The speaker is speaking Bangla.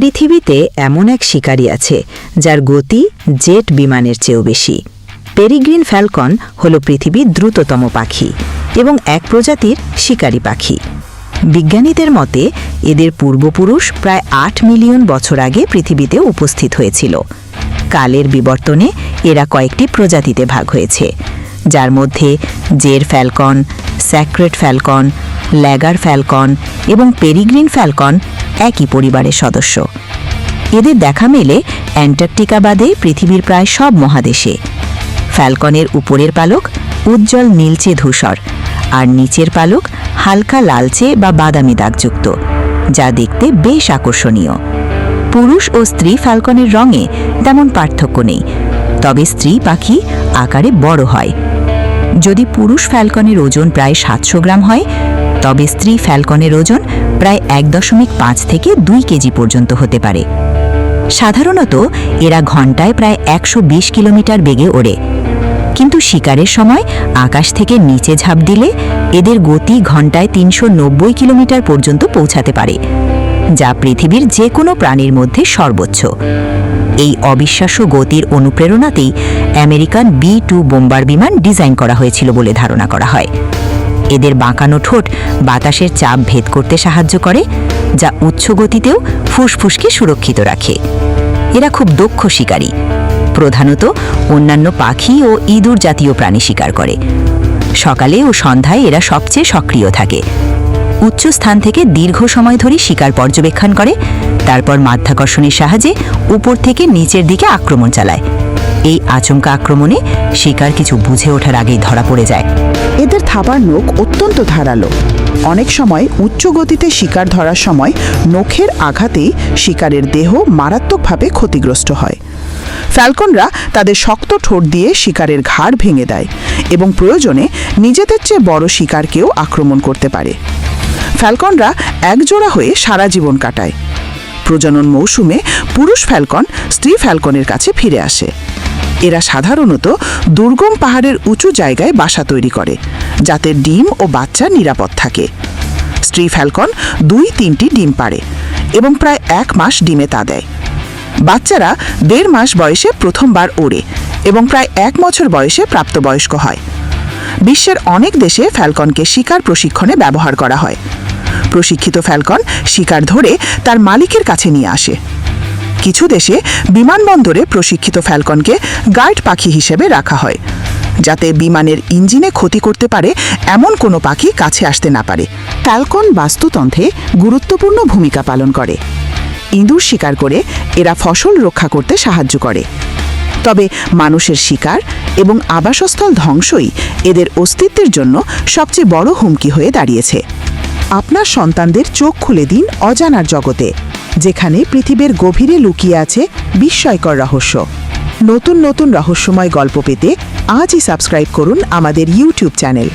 পৃথিবীতে এমন এক শিকারী আছে, যার গতি জেট বিমানের চেয়েও বেশি। পেরিগ্রিন ফ্যালকন হল পৃথিবীর দ্রুততম পাখি এবং এক প্রজাতির শিকারী পাখি। বিজ্ঞানীদের মতে, এদের পূর্বপুরুষ প্রায় আট মিলিয়ন বছর আগে পৃথিবীতে উপস্থিত হয়েছিল। কালের বিবর্তনে এরা কয়েকটি প্রজাতিতে ভাগ হয়েছে, যার মধ্যে gyr falcon, saker falcon, laggar falcon এবং পেরিগ্রিন ফ্যালকন একই পরিবারের সদস্য। এদের দেখা মেলে অ্যান্টার্কটিকা বাদে পৃথিবীর প্রায় সব মহাদেশে। ফ্যালকনের উপরের পালক উজ্জ্বল নীলচে ধূসর, আর নিচের পালক হালকা লালচে বা বাদামি দাগযুক্ত, যা দেখতে বেশ আকর্ষণীয়। পুরুষ ও স্ত্রী ফ্যালকনের রঙে তেমন পার্থক্য নেই, তবে স্ত্রী পাখি আকারে বড় হয়। যদি পুরুষ ফ্যালকনের ওজন প্রায় সাতশো গ্রাম হয় তবে স্ত্রী ফ্যালকনের ওজন প্রায় এক দশমিক পাঁচ থেকে দুই কেজি পর্যন্ত হতে পারে। সাধারণত এরা ঘন্টায় প্রায় একশো বিশ কিলোমিটার বেগে ওড়ে। কিন্তু শিকারের সময় আকাশ থেকে নিচে ঝাঁপ দিলে এদের গতি ঘন্টায় তিনশো নব্বই কিলোমিটার পর্যন্ত পৌঁছাতে পারে, যা পৃথিবীর যে কোনো প্রাণীর মধ্যে সর্বোচ্চ। এই অবিশ্বাস্য গতির অনুপ্রেরণাতেই আমেরিকান বি টু বোম্বার বিমান ডিজাইন করা হয়েছিল বলে ধারণা করা হয়। এদের বাঁকানো ঠোঁট বাতাসের চাপ ভেদ করতে সাহায্য করে, যা উচ্চ গতিতেও ফুসফুসকে সুরক্ষিত রাখে। এরা খুব দক্ষ শিকারী। প্রধানত অন্যান্য পাখি ও ইঁদুর জাতীয় প্রাণী শিকার করে। সকালে ও সন্ধ্যায় এরা সবচেয়ে সক্রিয় থাকে। উচ্চ স্থান থেকে দীর্ঘ সময় ধরে শিকার পর্যবেক্ষণ করে, তারপর মাধ্যাকর্ষণের সাহায্যে উপর থেকে নিচের দিকে আক্রমণ চালায়। এই আচমকা আক্রমণে শিকার কিছু বুঝে ওঠার আগেই ধরা পড়ে যায়। এদের থাবার নখ অত্যন্ত ধারালো। অনেক সময় উচ্চ গতিতে শিকার ধরার সময় নখের আঘাতেই শিকারের দেহ মারাত্মকভাবে ক্ষতিগ্রস্ত হয়। ফ্যালকনরা তাদের শক্ত ঠোঁট দিয়ে শিকারের ঘাড় ভেঙে দেয় এবং প্রয়োজনে নিজেদের চেয়ে বড় শিকারকেও আক্রমণ করতে পারে। ফ্যালকনরা একজোড়া হয়ে সারা জীবন কাটায়। প্রজনন মৌসুমে পুরুষ ফ্যালকন স্ত্রী ফ্যালকনের কাছে ফিরে আসে। এরা সাধারণত দুর্গম পাহাড়ের উঁচু জায়গায় বাসা তৈরি করে, যাতে ডিম ও বাচ্চা নিরাপদ থাকে। স্ত্রী ফ্যালকন দুই তিনটি ডিম পাড়ে এবং প্রায় এক মাস ডিমে তা দেয়। বাচ্চারা দেড় মাস বয়সে প্রথমবার ওড়ে এবং প্রায় এক বছর বয়সে প্রাপ্তবয়স্ক হয়। বিশ্বের অনেক দেশে ফ্যালকনকে শিকার প্রশিক্ষণে ব্যবহার করা হয়। প্রশিক্ষিত ফ্যালকন শিকার ধরে তার মালিকের কাছে নিয়ে আসে। কিছু দেশে বিমানবন্দরে প্রশিক্ষিত ফ্যালকনকে গার্ড পাখি হিসেবে রাখা হয়, যাতে বিমানের ইঞ্জিনে ক্ষতি করতে পারে এমন কোনো পাখি কাছে আসতে না পারে। ফ্যালকন বাস্তুতন্ত্রে গুরুত্বপূর্ণ ভূমিকা পালন করে। ইঁদুর শিকার করে এরা ফসল রক্ষা করতে সাহায্য করে। তবে মানুষের শিকার এবং আবাসস্থল ধ্বংসই এদের অস্তিত্বের জন্য সবচেয়ে বড় হুমকি হয়ে দাঁড়িয়েছে। আপনার সন্তানদের চোখ খুলে দিন অজানার জগতে, যেখানে পৃথিবীর গভীরে লুকিয়ে আছে বিস্ময়কর রহস্য। নতুন নতুন রহস্যময় গল্প পেতে আজই সাবস্ক্রাইব করুন আমাদের ইউটিউব চ্যানেল।